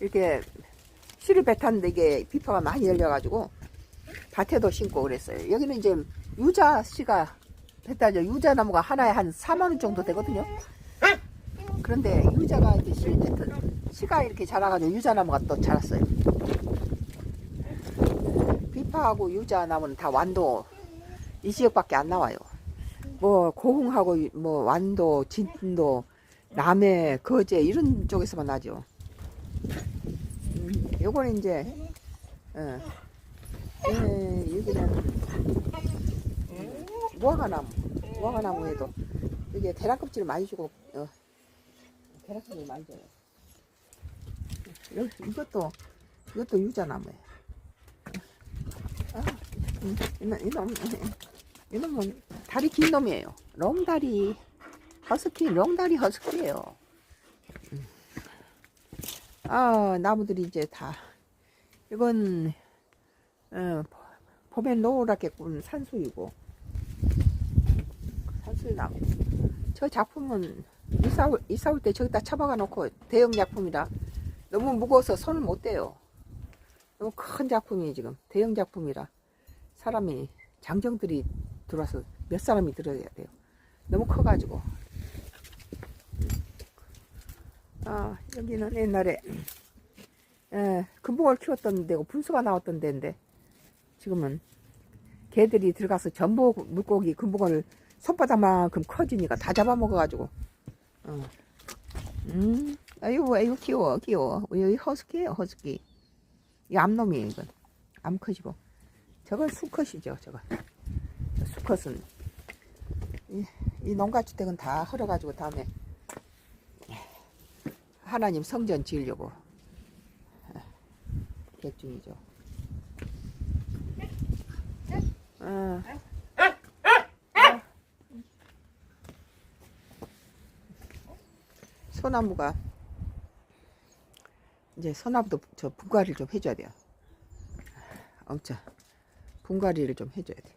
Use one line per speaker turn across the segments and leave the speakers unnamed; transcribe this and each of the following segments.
이렇게 씨를 뱉었는데 이게 비파가 많이 열려가지고 밭에도 심고 그랬어요. 여기는 이제 유자 씨가 뱉달려 유자 나무가 하나에 한 4만 원 정도 되거든요. 그런데 유자가 이렇게 씨 뱉은 씨가 이렇게 자라가지고 유자 나무가 또 자랐어요. 비파하고 유자 나무는 다 완도 이 지역밖에 안 나와요. 뭐 고흥하고 뭐 완도, 진도, 남해, 거제 이런 쪽에서만 나죠. 음, 요거는 이제 어, 예, 여기는 무화과나무, 무화과나무에도 이게 껍질을 많이 주고 어, 껍질을 많이 줘요. 여기 이것도 이것도 유자나무예요. 아, 음, 이놈 이놈 이놈은 다리 긴 놈이에요. 롱다리 허스키, 롱다리 허스키예요. 음. 아 나무들이 이제 다 이건 어, 봄에 노랗게 꾼 산수이고 산수나무. 저 작품은 이사 올- 이사 올 때 저기다 처박아 놓고 대형 작품이라 너무 무거워서 손을 못 대요. 너무 큰 작품이 지금 대형 작품이라 사람이 장정들이 들어와서 몇 사람이 들어야 돼요. 너무 커가지고. 아 여기는 옛날에 에, 금붕어를 키웠던 데고 분수가 나왔던 데인데 지금은 개들이 들어가서 전복 물고기 금붕어를 손바닥만큼 커지니까 다 잡아먹어가지고. 어. 음, 아이고, 아이고, 귀여워, 귀여워. 여기 허스키예요, 허스키. 이 암놈이에요, 이건. 암컷이고. 저건 수컷이죠, 저건. 수컷은. 이, 이 농가주택은 다 헐어가지고 다음에 하나님 성전 지으려고 계획 중이죠. 어. 소나무가 이제 소나무도 저 분갈이를 좀 해줘야 돼요. 엄청 분갈이를 좀 해줘야 돼.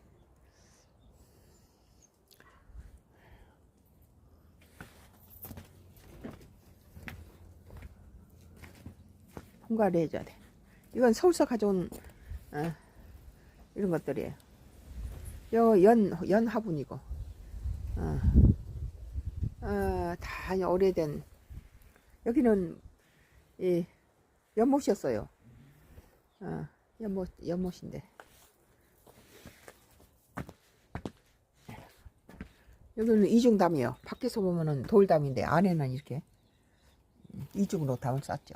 분갈이 해줘야 돼. 이건 서울서 가져온 어, 이런 것들이에요. 요 연, 연 화분이고, 어, 어, 다 오래된, 여기는, 이, 연못이었어요. 어, 연못, 연못인데. 여기는 이중담이에요. 밖에서 보면은 돌담인데, 안에는 이렇게 이중으로 담을 쌌죠.